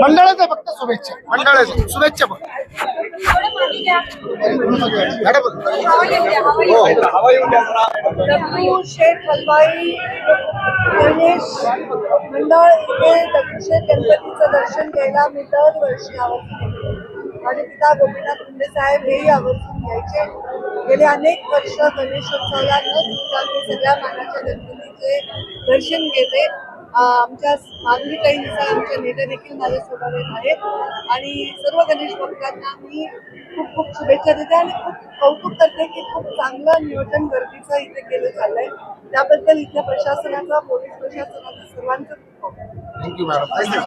मंडळाचं फक्त शुभेच्छा. मंडळाचं. शुभेच्छा हलवाई गणेश मंडळ इथे दक्षिण गणपतीचं दर्शन घ्यायला मी दरवर्षी आवर्जून आणि पिता गोपीनाथ मुंडे साहेब हेही आवर्जून घ्यायचे गेले अनेक वर्ष गणेशोत्सवाला न चुकता मी सगळ्या मानाच्या गणपतीचे दर्शन घेते. आमच्या मागणी काही आमच्या नेते देखील माझ्यासोबत येत आहेत. आणि सर्व गणेश भक्तांना मी खूप खूप शुभेच्छा देते आणि खूप कौतुक करते की खूप चांगलं नियोजन गर्दीचं इथे केलं चाललंय. त्याबद्दल इथल्या प्रशासनाचा पोलीस प्रशासनाचा सर्वांचं खूप थँक्यू मॅडम